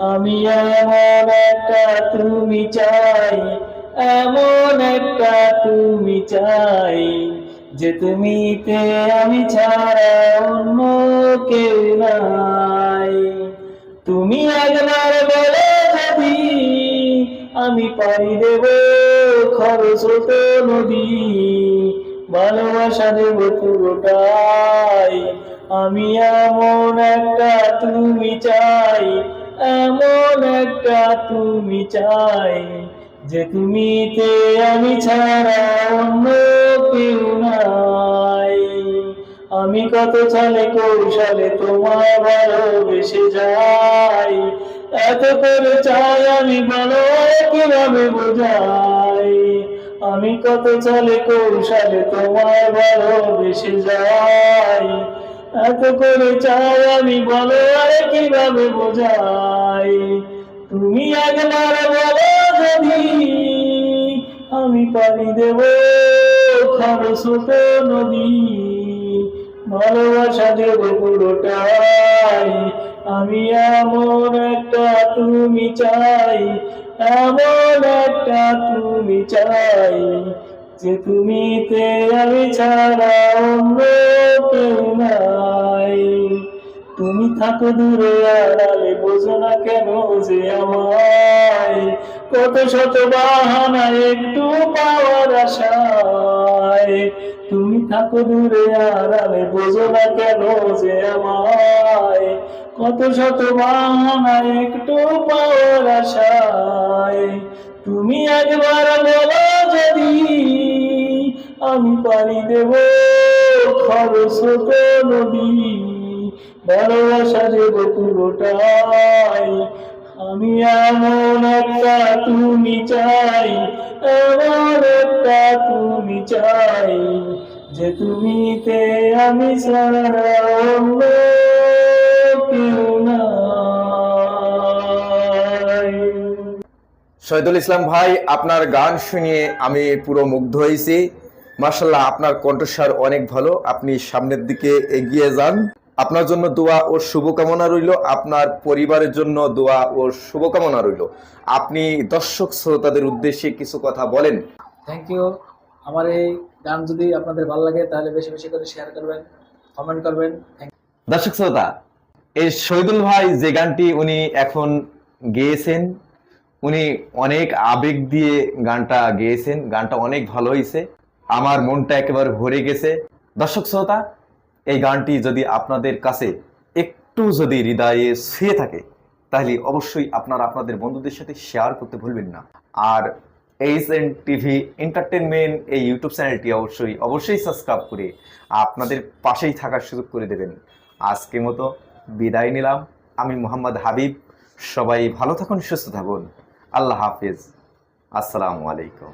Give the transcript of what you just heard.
আমি এমন একটা তুমি চাই, এমন একটা তুমি চাই, যে তুমিতে আমি ছাড়া অন্য কেউ নাই। তুমি একবার বলে যদি আমি পাই দেব তো নদী, ভালোবাসা দেব পুরোটাই। আমি এমন একটা তুমি চাই এমন একটা তুমি চাই যে তুমিতে আমি ছাড়া অন্য কেউ নাই। আমি কত চালে কৌশলে তোমায় ভালোবেসে যাই। এত করে চাই আমি বলো কীভাবে বোঝাই। আমি কত চালে কৌশলে তোমায় ভালোবেসে যাই। এত করে চাই আমি বলো আরে কীভাবে বোঝাই? তুমি একবার বলো যদি আমি পানি দেব খরচ তো নদী। ভালোবাসা দেব পুরোটাই। আমি এমন একটা তুমি চাই, এমন একটা তুমি চাই। যে তুমিতে আমি ছাড়া অন্য কেউ নাই। তুমি থাকো দূরে আড়ালে, বোঝো না কেন যে আমায়। কত শত বাহানা, একটু পাওয়ার আশায়। তুমি থাকো দূরে আড়ালে, বোঝো না কেন যে আমায়। কত শত বাহানা, একটু পাওয়ার আশায়। তুমি একবার বলো আমি পানি দেব, খরচ তো নদী ভালোবাসা দেব পুরোটাই। আমি এমন একটা তুমি চাই, এমন একটা তুমি চাই, যে তুমিতে আমি ছাড়া অন্য কেউ শহীদুল ইসলাম ভাই, আপনার গান শুনিয়ে আমি পুরো মুগ্ধ হয়েছি। মার্শাল্লাহ আপনার কণ্ঠস্বর অনেক ভালো। আপনি সামনের দিকে এগিয়ে যান। আপনার জন্য দোয়া ও শুভকামনা রইল। আপনার পরিবারের জন্য দোয়া ও শুভকামনা রইল। আপনি দর্শক শ্রোতাদের উদ্দেশ্যে কিছু কথা বলেন। থ্যাংক ইউ আমার এই গান যদি আপনাদের ভালো লাগে তাহলে বেশি বেশি করে শেয়ার করবেন কমেন্ট করবেন। থ্যাংক দর্শক শ্রোতা এই শহীদুল ভাই যে গানটি উনি এখন গেয়েছেন উনি অনেক আবেগ দিয়ে গানটা গেয়েছেন। গানটা অনেক ভালো হয়েছে আমার মনটা একেবারে ভরে গেছে। দর্শক শ্রোতা, এই গানটি যদি আপনাদের কাছে একটু যদি হৃদয়ে শুয়ে থাকে, তাহলে অবশ্যই আপনারা আপনাদের বন্ধুদের সাথে শেয়ার করতে ভুলবেন না। আর এইচ এন টিভি এন্টারটেনমেন্ট এই ইউটিউব চ্যানেলটি অবশ্যই অবশ্যই সাবস্ক্রাইব করে আপনাদের পাশেই থাকার সুযোগ করে দেবেন। আজকের মতো বিদায় নিলাম। আমি মোহাম্মদ হাবিব। সবাই ভালো থাকুন, সুস্থ থাকুন। আল্লাহ হাফিজ। আসসালামু আলাইকুম।